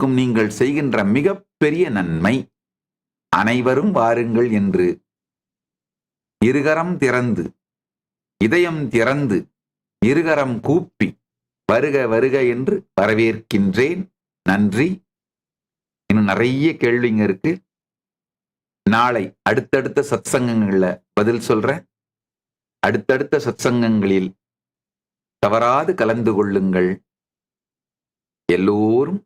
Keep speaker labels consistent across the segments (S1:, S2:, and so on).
S1: அனைவருக்கும் நீங்கள் செய்கின்ற மிகப்பெரிய நன்மை அனைவரும் வாருங்கள் என்று. இருகரம் திறந்து இதயம் திறந்து இருகரம் கூப்பி வருக வருக என்று வரவேற்கின்றேன். நன்றி. இன்னும் நிறைய கேள்விங்க இருக்கு. நாளை அடுத்தடுத்த சத்சங்கங்களில் பதில் சொல்றேன். அடுத்தடுத்த சத்சங்கங்களில் தவறாது கலந்து கொள்ளுங்கள். எல்லோரும்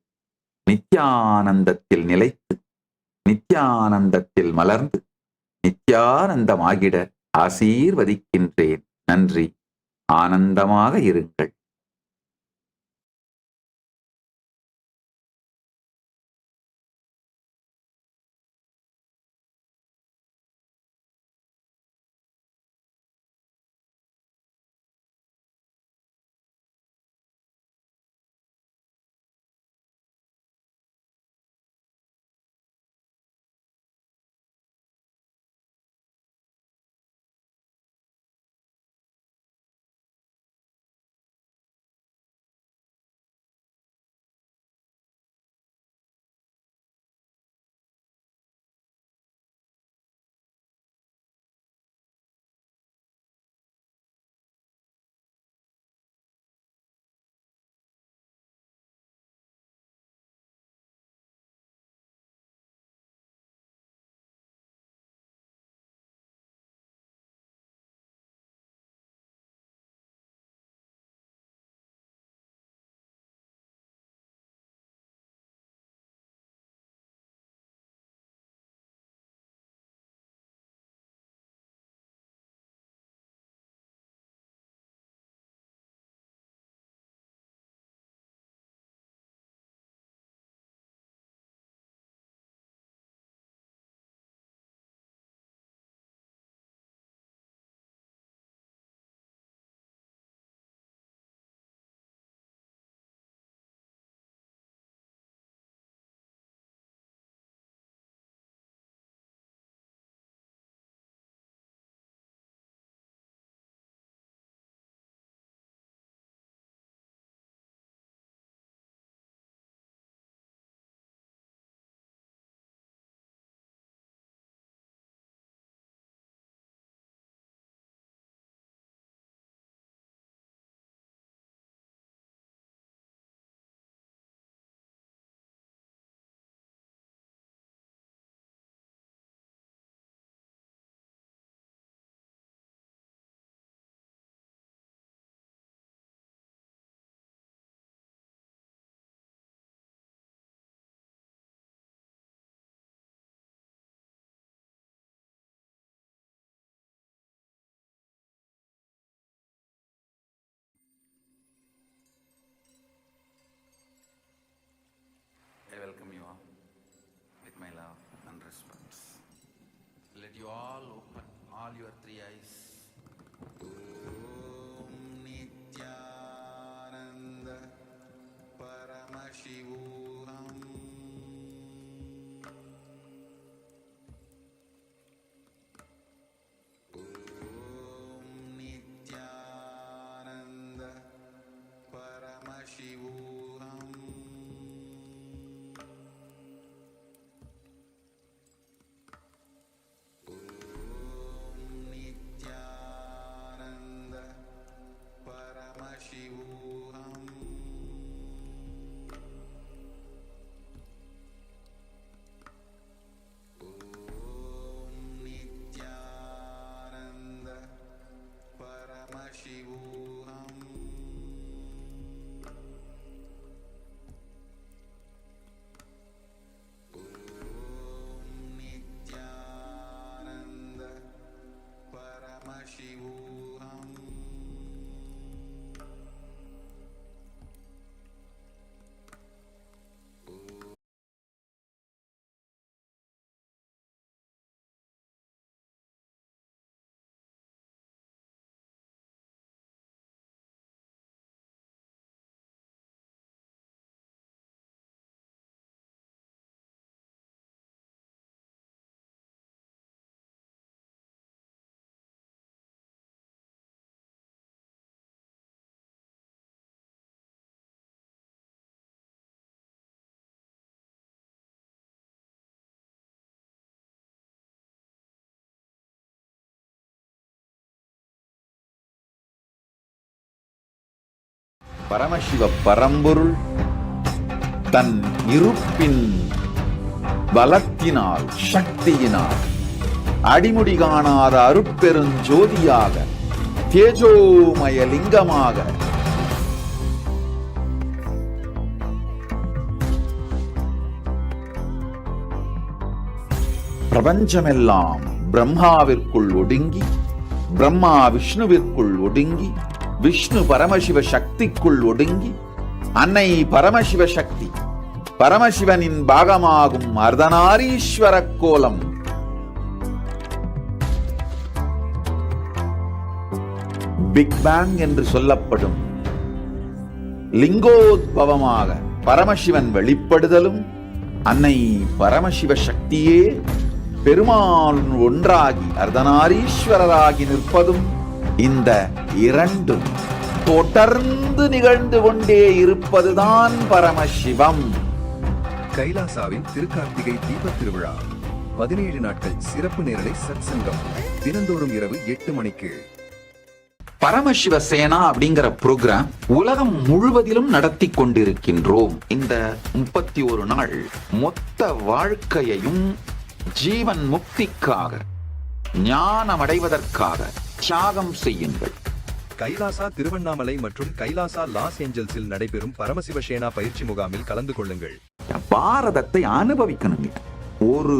S1: நித்யானந்தத்தில் நிலைத்து நித்யானந்தத்தில் மலர்ந்து நித்யானந்தமாகிட ஆசீர்வதிக்கின்றேன். நன்றி. ஆனந்தமாக இருங்கள். பரமசிவ பரம்பொருள் தன் இருப்பின் பலத்தினால் சக்தியினால் அடிமுடி காணாத அருட்பெருஞ்சோதியாக தேஜோமய லிங்கமாக பிரபஞ்சமெல்லாம் பிரம்மாவிற்குள் ஒடுங்கி பிரம்மா விஷ்ணுவிற்குள் ஒடுங்கி விஷ்ணு பரமசிவ சக்திக்குள் ஒடுங்கி அன்னை பரமசிவ சக்தி பரமசிவனின் பாகமாகும் அர்தனாரீஸ்வர கோலம். பிக் பேங் என்று சொல்லப்படும் லிங்கோத்பவமாக பரமசிவன் வெளிப்படுதலும் அன்னை பரமசிவ சக்தியே பெருமாள் ஒன்றாகி அர்தனாரீஸ்வரராகி நிற்பதும் இந்த இரண்டும் தொடர்ந்து நிகழ்ந்து கொண்டே இருப்பதுதான் பரமசிவம்.
S2: கைலாசாவின் திருக்கார்த்திகை தீபத் திருவிழா பதினேழு நாட்கள் சிறப்பு நேரலை சத்சங்கம். தினந்தோறும் இரவு எட்டு மணிக்கு.
S1: பரமசிவ சேனா அப்படிங்கிற புரோகிராம் உலகம் முழுவதிலும் நடத்தி கொண்டிருக்கின்றோம். இந்த முப்பத்தி ஒரு நாள் மொத்த வாழ்க்கையையும் ஜீவன் முக்திக்காக ஞானம் அடைவதற்காக தியாகம் செய்யுங்கள்.
S2: கைலாசா திருவண்ணாமலை மற்றும் கைலாசா லாஸ் ஏஞ்சல்ஸில் நடைபெறும் பரமசிவ சேனா பயிற்சி முகாமில் கலந்து கொள்ளுங்கள்.
S1: பாரதத்தை அனுபவிக்கணுங்க. ஒரு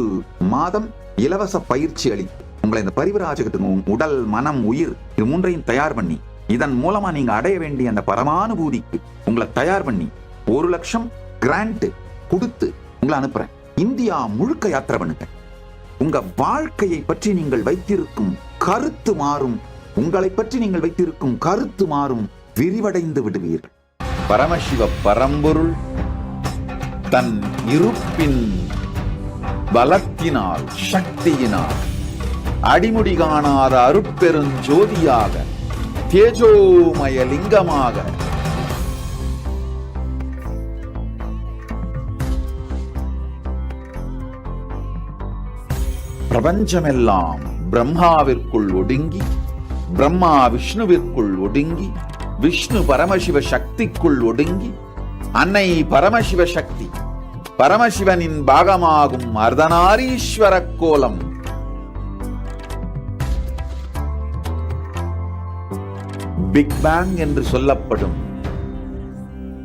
S1: மாதம் இலவச பயிற்சி அளி உங்களை இந்த பரிவராஜகத்துக்கு உடல் மனம் உயிர் இது மூன்றையும் தயார் பண்ணி இதன் மூலமா நீங்க அடைய வேண்டிய அந்த பரமானுபூதிக்கு உங்களை தயார் பண்ணி ஒரு லட்சம் கிராண்ட் கொடுத்து உங்களை அனுப்புறேன். இந்தியா முழுக்க யாத்திரை பண்ணுங்க உங்க வாழ்க்கையை பற்றி நீங்கள் வைத்திருக்கும் கருத்து மாறும். உங்களை பற்றி நீங்கள் வைத்திருக்கும் கருத்து மாறும். விரிவடைந்து விடுவீர்கள். பரமசிவ பரம்பொருள் தன் இருப்பின் பலத்தினால் சக்தியினால் அடிமுடி காணாத அருட்பெருஞ்சோதியாக தேஜோமய லிங்கமாக பிரபஞ்சமெல்லாம் பிரம்மாவிற்குள் ஒடுங்கி பிரம்மா விஷ்ணுவிற்குள் ஒடுங்கி விஷ்ணு பரமசிவ சக்திக்குள் ஒடுங்கி அன்னை பரமசிவ சக்தி பரமசிவனின் பாகமாகும் அர்தனாரீஸ்வர கோலம். பிக் பேங் என்று சொல்லப்படும்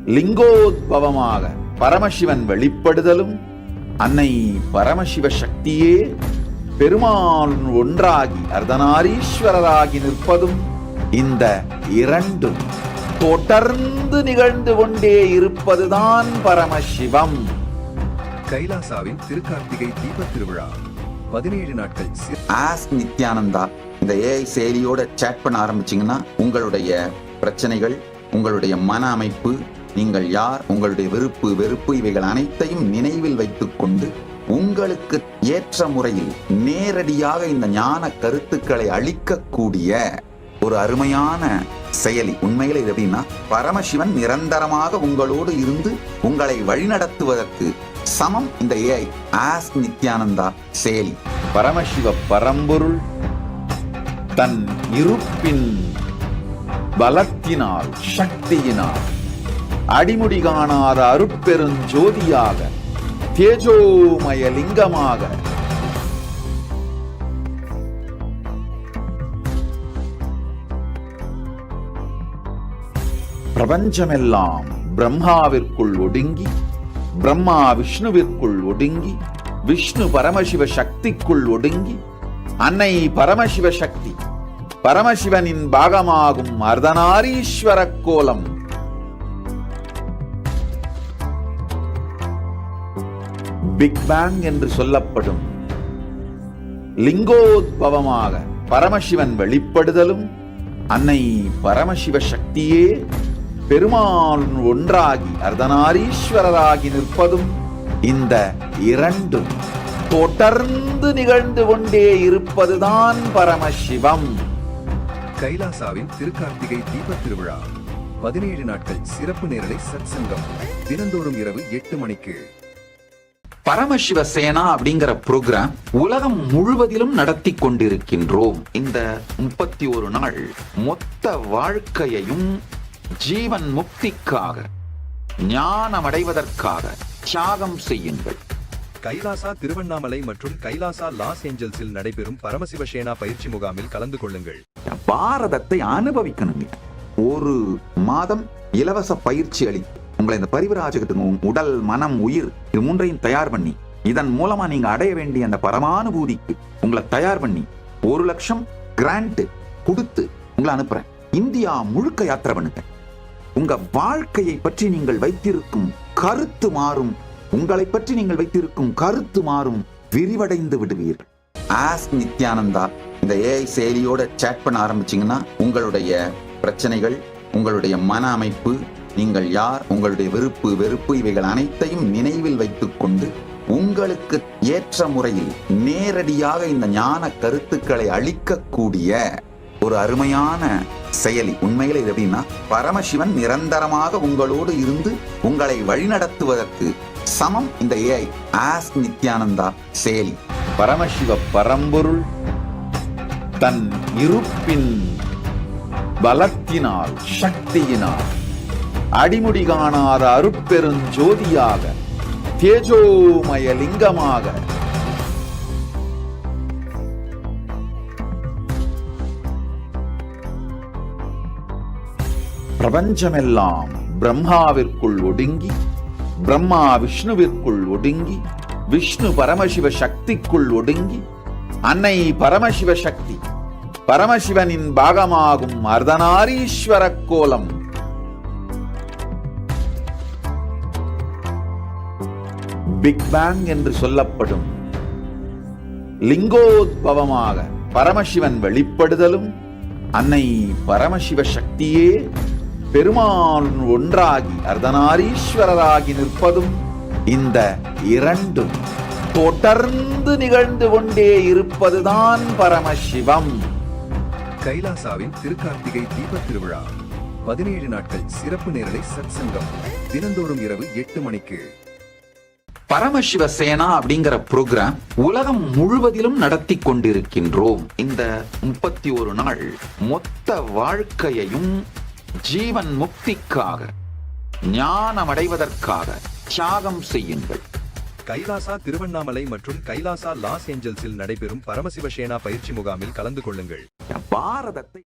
S1: லிங்கோத்பவமாக பரமசிவன் வெளிப்படுதலும் அன்னை பரமசிவ சக்தியே பெருமாள் ஒன்றாகி அர்த்தநாரீஸ்வரராகி நிற்பதும் இந்த இரண்டும் தொடர்ந்து நிகழ்ந்து கொண்டே இருப்பதுதான் பரமசிவம்.
S2: கைலாசாவின் திருக்கார்த்திகை தீபத் திருவிழா. பதினேழு நாட்கள்
S1: ஆஸ் நித்யானந்தா இந்த ஏஐ செயலியோட சேட் பண்ண ஆரம்பிச்சீங்கன்னா உங்களுடைய பிரச்சனைகள் உங்களுடைய மன அமைப்பு நீங்கள் யார் உங்களுடைய விருப்பு வெறுப்பு இவைகள் அனைத்தையும் நினைவில் வைத்துக் கொண்டு உங்களுக்கு ஏற்ற முறையில் நேரடியாக இந்த ஞான கருத்துக்களை அளிக்கக்கூடிய ஒரு அருமையான செயலி. உண்மையில இது எப்படின்னா பரமசிவன் நிரந்தரமாக உங்களோடு இருந்து உங்களை வழிநடத்துவதற்கு சமம் இந்த ஏஐ ஆஸ் நித்யானந்தா செயலி. பரமசிவ பரம்பொருள் தன் இருப்பின் பலத்தினால் சக்தியினால் அடிமுடி காணாத அருட்பெருஞ்சோதியாக தேஜோமய லிங்கமாக பிரபஞ்சமெல்லாம் பிரம்மாவிற்குள் ஒடுங்கி பிரம்மா விஷ்ணுவிற்குள் ஒடுங்கி விஷ்ணு பரமசிவ சக்திக்குள் ஒடுங்கி அன்னை பரமசிவ சக்தி பரமசிவனின் பாகமாகும் அர்தனாரீஸ்வர கோலம் பிக் பேங் என்று சொல்லப்படும் லிங்கோத்பவமாக பரமசிவன் வெளிப்படுதலும் அன்னை பரமசிவ சக்தியே பெருமாள் ஒன்றாகி அர்த்தநாரீஸ்வரராகி நிற்பதும் இந்த இரண்டும் தொடர்ந்து நிகழ்ந்து கொண்டே இருப்பதுதான் பரமசிவம்.
S2: கைலாசாவின் திருக்கார்த்திகை தீபத் திருவிழா பதினேழு நாட்கள் சிறப்பு நேரலை சத்சங்கம். தினந்தோறும் இரவு எட்டு மணிக்கு.
S1: பரமசிவ சேனா அப்படிங்கிற புரோகிராம் உலகம் முழுவதிலும் நடத்தி கொண்டிருக்கின்றோம். இந்த முப்பத்தி ஒரு நாள் மொத்த வாழ்க்கையையும் ஜீவன் முக்திக்காக ஞானம் அடைவதற்காக தியாகம் செய்யுங்கள்.
S2: கைலாசா திருவண்ணாமலை மற்றும் கைலாசா லாஸ் ஏஞ்சல்ஸில் நடைபெறும் பரமசிவசேனா பயிற்சி முகாமில் கலந்து கொள்ளுங்கள்.
S1: பாரதத்தை அனுபவிக்கணுங்க. ஒரு மாதம் இலவச பயிற்சி அளி உங்களை இந்த பரிவராஜகத்துக்கு உடல் மனம் உயிர் இது மூன்றையும் தயார் பண்ணி இதன் மூலமா நீங்க அடைய வேண்டிய அந்த பரமானுபூதிக்கு உங்களை தயார் பண்ணி ஒரு லட்சம் கிராண்ட் கொடுத்து உங்களை அனுப்புறேன். இந்தியா முழுக்க யாத்திரை பண்ணுங்க உங்க வாழ்க்கையை பற்றி நீங்கள் வைத்திருக்கும் கருத்து மாறும். உங்களை பற்றி நீங்கள் வைத்திருக்கும் கருத்து மாறும். விரிவடைந்து விடுவீர்கள். ஆஸ் நித்யானந்தா இந்த ஏஐ செயலியோட சேட் பண்ண ஆரம்பிச்சீங்கன்னா உங்களுடைய பிரச்சனைகள் உங்களுடைய மன அமைப்பு நீங்கள் யார்? உங்களுடைய விருப்பு வெறுப்பு இவைகள் அனைத்தையும் நினைவில் வைத்துக் கொண்டு உங்களுக்கு ஏற்ற முறையில் நேரடியாக இந்த ஞான கருத்துக்களை அளிக்கக்கூடிய ஒரு அருமையான செயலி. உண்மையில இது எப்படின்னா பரமசிவன் நிரந்தரமாக உங்களோடு இருந்து உங்களை வழிநடத்துவதற்கு சமம் இந்த ஏஐ ஆஸ் நித்யானந்தா செயலி. பரமசிவ பரம்பொருள் தன் இருப்பின் பலத்தினால் சக்தியினால் அடிமுடி காணாத அருட்பெருஞ்சோதியாக தேஜோமய லிங்கமாக பிரபஞ்சமெல்லாம் பிரம்மாவிற்குள் ஒடுங்கி பிரம்மா விஷ்ணுவிற்குள் ஒடுங்கி விஷ்ணு பரமசிவ சக்திக்குள் ஒடுங்கி அன்னை பரமசிவ சக்தி பரமசிவனின் பாகமாகும் அர்த்தநாரீஸ்வர கோலம் பிக் பேங் என்று சொல்லப்படும் லிங்கோத்பவமாக பரமசிவன் வெளிப்படுதலும் அன்னை பரமசிவ சக்தியே பெருமாள் ஒன்றாகி அர்த்தநாரீஸ்வரராகி நிற்பதும் இந்த இரண்டும் தொடர்ந்து நிகழ்ந்து கொண்டே இருப்பதுதான் பரமசிவம்.
S2: கைலாசாவின் திருக்கார்த்திகை தீபத் திருவிழா. பதினேழு நாட்கள் சிறப்பு நேரலை சத்சங்கம். தினந்தோறும் இரவு எட்டு மணிக்கு.
S1: பரமசிவ சேனா அப்படிங்கிற புரோகிராம் உலகம் முழுவதிலும் நடத்தி கொண்டிருக்கின்றோம். இந்த முப்பத்தி ஒரு நாள் மொத்த வாழ்க்கையையும் ஜீவன் முக்திக்காக ஞானம் அடைவதற்காக தியாகம் செய்யுங்கள்.
S2: கைலாசா திருவண்ணாமலை மற்றும் கைலாசா லாஸ் ஏஞ்சல்ஸில் நடைபெறும் பரமசிவசேனா பயிற்சி முகாமில் கலந்து கொள்ளுங்கள்.
S1: பாரதத்தை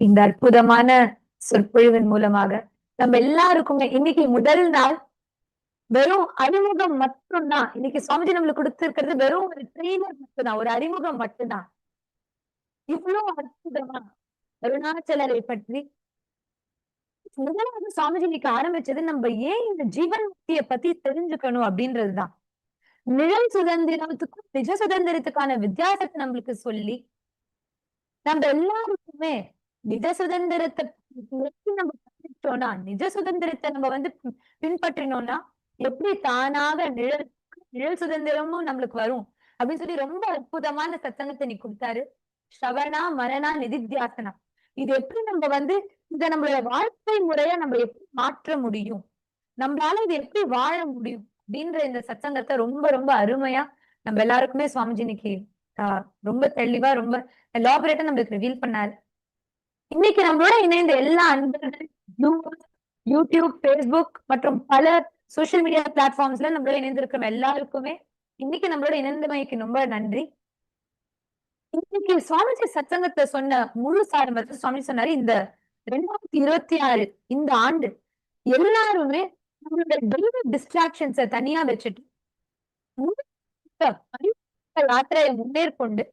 S3: இந்த அற்புதமான சொற்பொழிவின் மூலமாக. நம்ம எல்லாருக்குமே இன்னைக்கு முதல் நாள் வெறும் அறிமுகம் மட்டும்தான். இன்னைக்கு சுவாமிஜி நம்மளுக்கு கொடுத்திருக்கிறது வெறும் ஒரு ட்ரெய்லர் மட்டும்தான். ஒரு அறிமுகம் மட்டும்தான். இவ்வளவு அற்புதமா அருணாச்சலரை பற்றி. முதலாவது சுவாமிஜி இன்னைக்கு ஆரம்பிச்சது நம்ம ஏன் இந்த ஜீவன் முக்திய பத்தி தெரிஞ்சுக்கணும் அப்படின்றதுதான். நிழல் சுதந்திரத்துக்கும் நிஜ சுதந்திரத்துக்கான வித்தியாசத்தை நம்மளுக்கு சொல்லி நம்ம எல்லாருக்குமே நிஜ சுதந்திரத்தை நம்ம பின்பற்றோம்னா நிஜ சுதந்திரத்தை நம்ம வந்து பின்பற்றினோம்னா எப்படி தானாக நிழல் நிழல் சுதந்திரமும் நம்மளுக்கு வரும் அப்படின்னு சொல்லி ரொம்ப அற்புதமான சத்தங்கத்தை நீ கொடுத்தாரு. ஸ்ரவணா மரணா நிதித்தியாசனம் இது எப்படி நம்ம வந்து இத நம்மளோட வாழ்க்கை முறைய நம்ம எப்படி மாற்ற முடியும்? நம்மளால இது எப்படி வாழ முடியும்? அப்படின்ற இந்த சத்தங்கத்தை ரொம்ப ரொம்ப அருமையா நம்ம எல்லாருக்குமே சுவாமிஜி இன்னைக்கு ஆஹ், ரொம்ப தெளிவா ரொம்ப எலாபரேட்டா நம்மளுக்கு ரிவீல் பண்ணாரு. இன்னைக்கு நம்மளோட இணைந்த எல்லா அன்பர்கள் யூடியூப் பேஸ்புக் மற்றும் பல சோசியல் மீடியா பிளாட்ஃபார்ம்ஸ்ல நம்மளோட இணைந்திருக்கிற எல்லாருக்குமே இன்னைக்கு நம்மளோட இணைந்தமைக்கு ரொம்ப நன்றி. இன்னைக்கு சுவாமிஜி சத்சங்கத்தை சொன்ன முழு சாரம்பரத்தை சுவாமி சொன்னாரு இந்த ரெண்டாயிரத்தி இருபத்தி ஆறு இந்த ஆண்டு எல்லாருமே நம்மளோட டெய்லி டிஸ்ட்ராக்ஷன்ஸை தனியா வச்சுட்டு யாத்திரையை முன்னேற்கொண்டு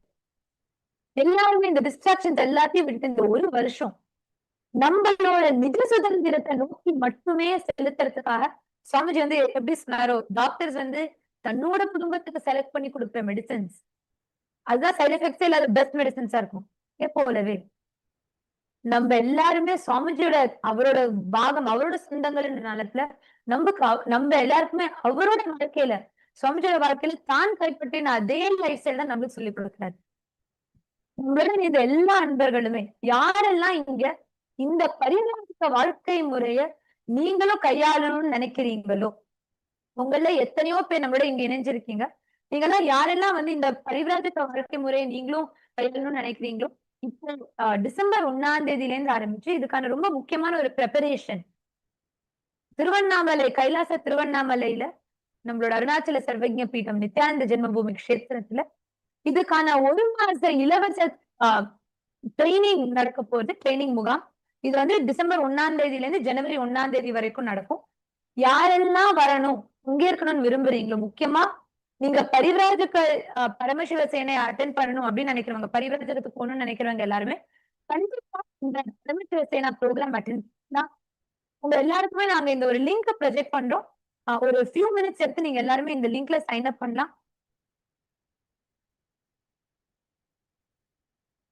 S3: எல்லாருமே இந்த டிஸ்ட்ராக்ஷன்ஸ் எல்லாத்தையும் விட்டு இந்த ஒரு வருஷம் நம்மளோட நிஜ சுதந்திரத்தை நோக்கி மட்டுமே செலுத்துறதுக்காக சுவாமிஜி வந்து எப்படி சொன்னாரோ டாக்டர்ஸ் வந்து தன்னோட குடும்பத்துக்கு செலக்ட் பண்ணி கொடுக்குற மெடிசன்ஸ் அதுதான் சைடு எஃபெக்ட்ஸே இல்லாத பெஸ்ட் மெடிசன்ஸா இருக்கும். எப்போலவே போலவே நம்ம எல்லாருமே சுவாமிஜியோட அவரோட பாகம் அவரோட சொந்தங்கள்ன்றனால நமக்கு நம்ம எல்லாருக்குமே அவரோட வாழ்க்கையில சுவாமிஜியோட வாழ்க்கையில தான் கைப்பற்றின அதே லைஃப் ஸ்டைல் தான் நம்மளுக்கு சொல்லி கொடுக்குறாரு. உங்களுடன் இந்த எல்லா அன்பர்களுமே. யாரெல்லாம் இங்க இந்த பரிணாமிக்க வாழ்க்கை முறைய நீங்களும் கையாளணும்னு நினைக்கிறீங்களோ? உங்கள எத்தனையோ பேர் நம்மளோட இங்க இணைஞ்சிருக்கீங்க. நீங்க எல்லாம் யாரெல்லாம் வந்து இந்த பரிவிராஜக வாழ்க்கை முறையை நீங்களும் கையாளணும்னு நினைக்கிறீங்களோ? இப்போ டிசம்பர் ஒன்னாம் தேதியில இருந்து ஆரம்பிச்சு இதுக்கான ரொம்ப முக்கியமான ஒரு ப்ரெப்பரேஷன் திருவண்ணாமலை கைலாச திருவண்ணாமலையில நம்மளோட அருணாச்சல சர்வஜ பீடம் நித்யானந்த ஜென்மபூமி கஷேத்திரத்துல இதுக்கான ஒரு மாச இலவச ட்ரைனிங் நடக்க போகுது ட்ரைனிங் முகாம். இது வந்து டிசம்பர் ஒன்னாம் தேதியில இருந்து ஜனவரி ஒன்னாம் தேதி வரைக்கும் நடக்கும். யாரெல்லாம் வரணும் பங்கேற்கணும்னு விரும்புறீங்களோ முக்கியமா நீங்க பரிவிராஜக அஹ், பரமசிவ சேனை அட்டென்ட் பண்ணணும் அப்படின்னு நினைக்கிறவங்க பரிவராஜகத்துக்கு போகணும்னு நினைக்கிறவங்க எல்லாருமே கண்டிப்பா இந்த பரமசிவ சேனா ப்ரோக்ராம் அட்டென்ட் உங்க எல்லாருக்குமே நாங்க இந்த ஒரு லிங்க் ப்ரொஜெக்ட் பண்றோம். ஒரு ஃபியூ மினிட்ஸ் எடுத்து நீங்க எல்லாருமே இந்த லிங்க்ல சைன் அப் பண்ணலாம்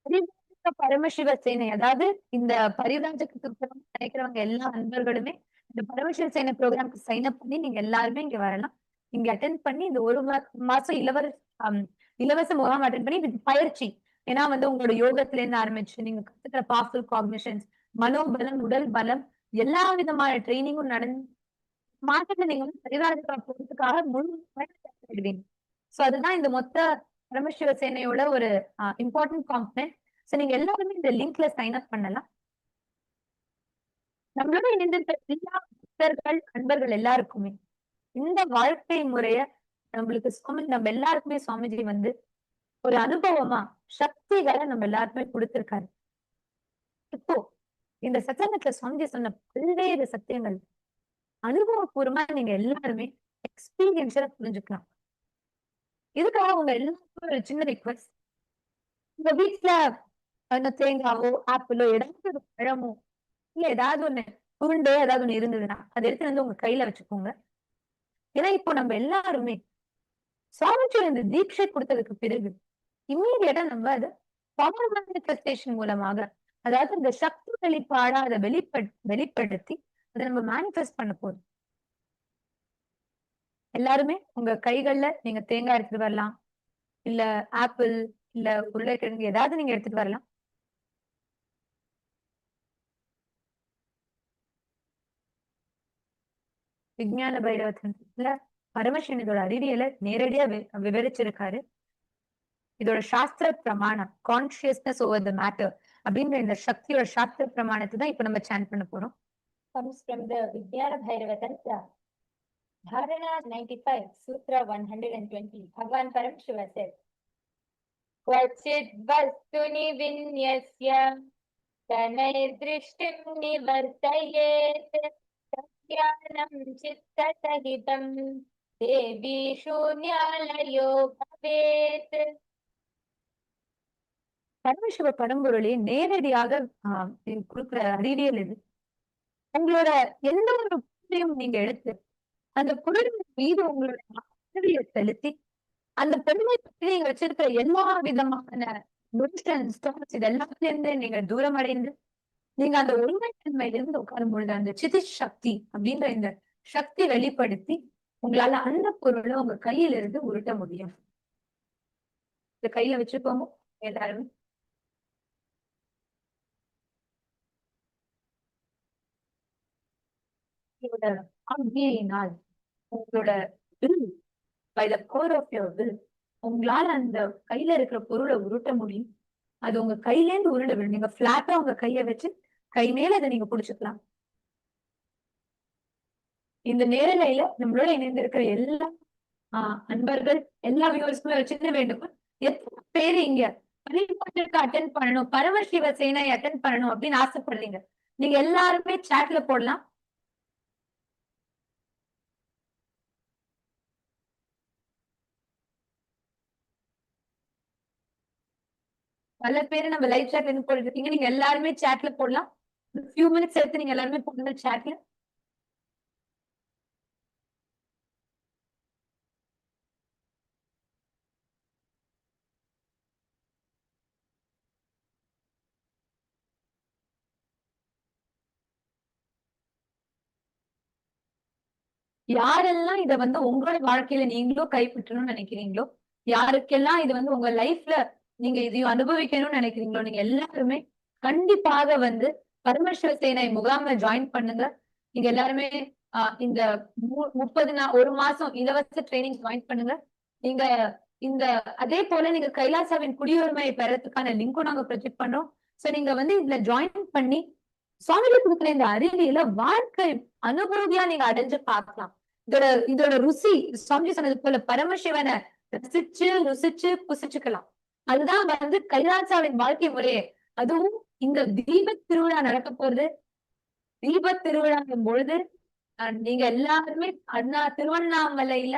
S3: பரிவிராஜக பரமசிவ சேனை அதாவது இந்த பரிவிராஜகத்துக்கு நினைக்கிறவங்க எல்லா நண்பர்களுமே இந்த பரமசிவ சேனை ப்ரோக்ராம்க்கு சைன் அப் பண்ணி நீங்க எல்லாருமே இங்க வரலாம். இங்க அட்டென்ட் பண்ணி இந்த ஒரு மாசம் இலவச இலவச முகாம் அட்டென்ட் பண்ணி இது பயிற்சி. ஏன்னா வந்து உங்களோட யோகத்துல இருந்து ஆரம்பிச்சு நீங்க கத்துக்கிற பவர்ஃபுல் காக்னிஷன்ஸ் மனோபலம் உடல் பலம் எல்லா விதமான ட்ரைனிங்கும் நடந்து மார்க்கெட்ல நீங்க வந்து பரிவாரத்துக்கு போறதுக்காக முழு சோ அதுதான் இந்த மொத்த பரமசிவ சேனையோட ஒரு இம்பார்ட்டன்ட் காம்பனன்ட் சோ நீங்க எல்லாருமே இந்த லிங்க்ல சைன் அப் பண்ணலாம். நம்மளோட இணைந்திருக்க எல்லா பக்தர்கள் அன்பர்கள் எல்லாருக்குமே இந்த வாழ்க்கை முறைய நம்மளுக்கு சுவாமி நம்ம எல்லாருக்குமே சுவாமிஜி வந்து ஒரு அனுபவமா சக்திகளை நம்ம எல்லாருக்குமே கொடுத்திருக்காரு. இப்போ இந்த சத்தியங்கத்துல சுவாமிஜி சொன்ன பல்வேறு சத்தியங்கள் அனுபவபூர்வமா நீங்க எல்லாருமே எக்ஸ்பீரியன்ஸா புரிஞ்சுக்கலாம். இதுக்காக உங்க எல்லாருக்கும் ஒரு சின்ன ரிக்வஸ்ட் உங்க வீட்டுல என்ன தேங்காவோ ஆப்பிளோ ஏதாவது ஒரு பழமோ இல்ல ஏதாவது ஒண்ணு உருண்டை ஏதாவது ஒண்ணு இருந்ததுன்னா அதை எடுத்து வந்து உங்க கையில வச்சுக்கோங்க. ஏன்னா இப்போ நம்ம எல்லாருமே சுவாமிஜி இந்த தீட்சை கொடுத்ததுக்கு பிறகு இம்மீடியட்டா நம்ம அதை பவர் மேனிஃபெஸ்டேஷன் மூலமாக அதாவது இந்த சக்தி வெளிப்பாடா அதை வெளிப்படு வெளிப்படுத்தி அதை நம்ம மேனிஃபெஸ்ட் பண்ண போறோம். எல்லாருமே உங்க கைகள்ல நீங்க தேங்காய் எடுத்துட்டு வரலாம். இல்ல ஆப்பிள் இல்ல உருளைக்கிழங்கு ஏதாவது நீங்க எடுத்துட்டு வரலாம். விஞ்ஞான பைரவத்துல பரமசிவன் இதோட அறிவியலை நேரடியா வி- விவரிச்சிருக்காரு இதோட சாஸ்திர பிரமாணம் கான்சியஸ்னஸ் ஓவர் த மேட்டர் அப்படின்ற இந்த சக்தியோட சாஸ்திர பிரமாணத்தை தான் இப்ப நம்ம சேன் பண்ண போறோம்
S4: comes from the Vijnana Bhairava Tantra. Dharana 95, Sutra 120. Bhagavan Param Shiva says, Kvachit vastuni vinyasya शनैर्दृष्टिं निवर्तयेत् प्रज्ञानं चित्तसहितं देवी शून्यालयो भवेत्
S3: பரமசிவ பரம்பொருளே நேரடியாக ஆஹ் இது கொடுக்கிற அறிவியல் இது உங்களோட எந்த ஒரு பொருளையும் நீங்க எடுத்து அந்த பொருளின் மீது உங்களோட அறிவியை செலுத்தி அந்த பொருளை பற்றி நீங்க வச்சிருக்கிற எல்லா விதமான nutrients, stones இது எல்லாத்திலிருந்து நீங்க தூரம் அடைந்து நீங்க அந்த உண்மைத்தன்மையிலிருந்து உட்காரும் பொழுது அந்த சிதி சக்தி அப்படின்ற இந்த சக்தி வெளிப்படுத்தி உங்களால அந்த பொருளை உங்க கையில இருந்து உருட்ட முடியும். இந்த கையில வச்சுக்கோங்க எல்லாருமே. ஆக்ஞையினால் உங்களோட will by the core of your will உங்களால அந்த கையில இருக்கிற பொருளை உருட்ட முடியும். அது உங்க கையில இருந்து உருட விடும் நீங்க பிளாட்டா உங்க கைய வச்சு கை மேல அதை நீங்க புடிச்சுக்கலாம். இந்த நேரலையில நம்மளோட இணைந்து இருக்கிற எல்லா ஆஹ் அன்பர்கள் எல்லா வியூவர்ஸ்க்குமே வச்சிருந்த சின்ன வேண்டுகோள். எத்தனை பேர் இங்க பரிமாற்றத்துக்கு அட்டன் பண்ணணும்? பரமசிவ சேனை அட்டன் பண்ணணும் அப்படின்னு ஆசைப்படுறீங்க. நீங்க எல்லாருமே சாட்ல போடலாம். பல பேர் நம்ம லைவ் சாட்ல இருந்து போட்டுட்டு இருக்கீங்க நீங்க எல்லாருமே சாட்ல போடலாம். ஃபியூ மினிட்ஸ் எடுத்து நீங்க எல்லாருமே போடுங்க சாட்ல யாரெல்லாம் இதை வந்து உங்களோட வாழ்க்கையில நீங்களோ கைப்பற்றணும்னு நினைக்கிறீங்களோ யாருக்கெல்லாம் இது வந்து உங்க லைஃப்ல நீங்க இதையும் அனுபவிக்கணும்னு நினைக்கிறீங்களோ? நீங்க எல்லாருமே கண்டிப்பாக வந்து பரமேஸ்வர சேனை முகாமை ஜாயின் பண்ணுங்க. நீங்க எல்லாருமே ஆஹ் இந்த மு- முப்பது நா ஒரு மாசம் இலவச ட்ரைனிங் ஜாயின் பண்ணுங்க. நீங்க இந்த அதே போல நீங்க கைலாசாவின் குடியுரிமையை பெறத்துக்கான லிங்க்கும் நாங்க ப்ரொஜெக்ட் பண்றோம். சோ நீங்க வந்து இதுல ஜாயின் பண்ணி சுவாமிஜி கொடுக்குற இந்த அறிவியல வாழ்க்கை அனுபவியா நீங்க அடைஞ்சு பார்க்கலாம். இதோட இதோட ருசி சுவாமிஜி சொன்னது போல பரமசிவனை ரசிச்சு ருசிச்சு புசிச்சுக்கலாம். அதுதான் வந்து கைலாசாவின் வாழ்க்கை முறையே. அதுவும் இந்த தீப திருவிழா நடக்க போறது. தீப திருவிழாங்கும் பொழுது நீங்க எல்லாருமே அண்ணா திருவண்ணாமலையில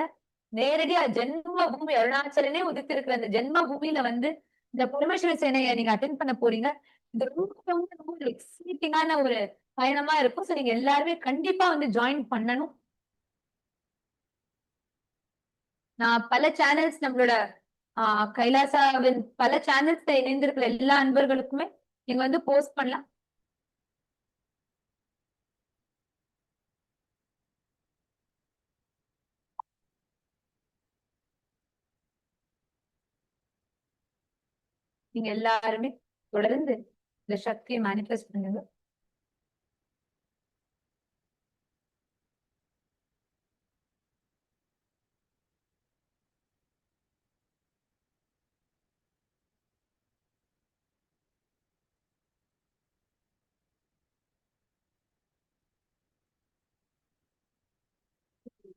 S3: நேரடியா ஜென்ம பூமி அருணாச்சலனே உதித்திருக்கிற அந்த ஜென்ம பூமியில வந்து இந்த பரமேஸ்வர சேனையை நீங்க அட்டென்ட் பண்ண போறீங்க. இது ரொம்ப ரொம்ப ரொம்ப ஒரு எக்ஸைட்டிங்கான ஒரு பயணமா இருக்கும். சோ நீங்க எல்லாருமே கண்டிப்பா வந்து ஜாயின் பண்ணணும். நான் பல சேனல்ஸ் நம்மளோட ஆஹ் கைலாசாவின் பல சேனல்ஸ்ல இணைந்திருக்கிற எல்லா அன்பர்களுக்குமே நீங்க வந்து போஸ்ட் பண்ணலாம். நீங்க எல்லாருமே தொடர்ந்து இந்த சக்தியை மேனிஃபெஸ்ட் பண்ணுங்க.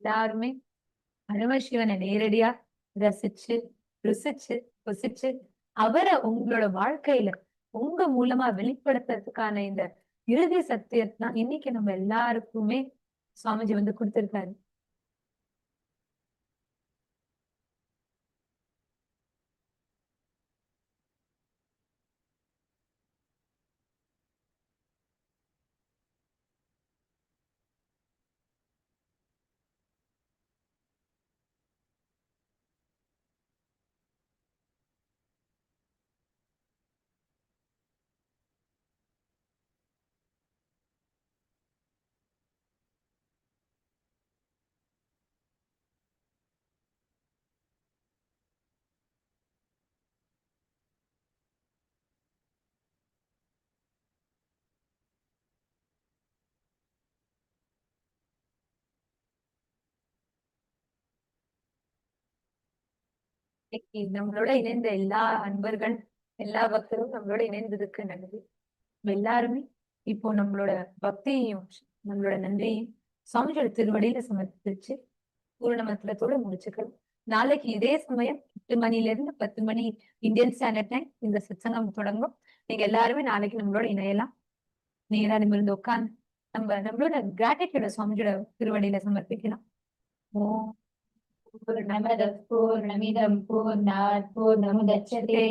S3: எல்லாருமே பரமசிவனை நேரடியா ரசிச்சு ருசிச்சு ருசிச்சு அவரை உங்களோட வாழ்க்கையில உங்க மூலமா வெளிப்படுத்துறதுக்கான இந்த இறுதி சத்தியத்தை தான் இன்னைக்கு நம்ம எல்லாருக்குமே சுவாமிஜி வந்து கொடுத்திருக்காரு. இன்னைக்கு நம்மளோட இணைந்த எல்லா அன்பர்கள் எல்லா பக்தரும் நம்மளோட இணைந்ததுக்கு நன்றி. நம்ம எல்லாருமே இப்போ நம்மளோட பக்தியையும் நம்மளோட நன்றியையும் சுவாமியோட திருவடியில சமர்ப்பிச்சு பூர்ண மந்திரத்தோட முடிச்சுக்கலாம் நாளைக்கு இதே சமயம் எட்டு மணில இருந்து பத்து மணி இந்தியன் ஸ்டாண்டர்ட் டைம் இந்த சத்சங்கம் தொடங்கும். நீங்க எல்லாருமே நாளைக்கு நம்மளோட இணையலாம். நேரா நிமிர்ந்து உட்கார்ந்து நம்ம நம்மளோட கிராட்டிடியூட சுவாமிஜியோட திருவடியில சமர்ப்பிக்கலாம். ஓ
S4: पूर्णमदः पूर्णमिदं पूर्णात् पूर्णमुदच्छते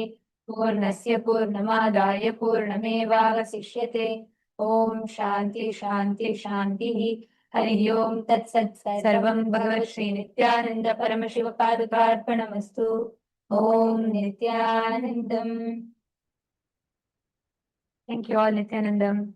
S4: पूर्णस्य पूर्णमादाय पूर्णमेवावशिष्यते ॐ शान्ति शान्ति शान्तिः हरि ओम् तत्सत् सर्वं भगवत्श्रीनित्यानन्दपरमशिवपादुकार्पणमस्तु ॐ नित्यानन्दम्
S3: Thank you all, Nityanandam.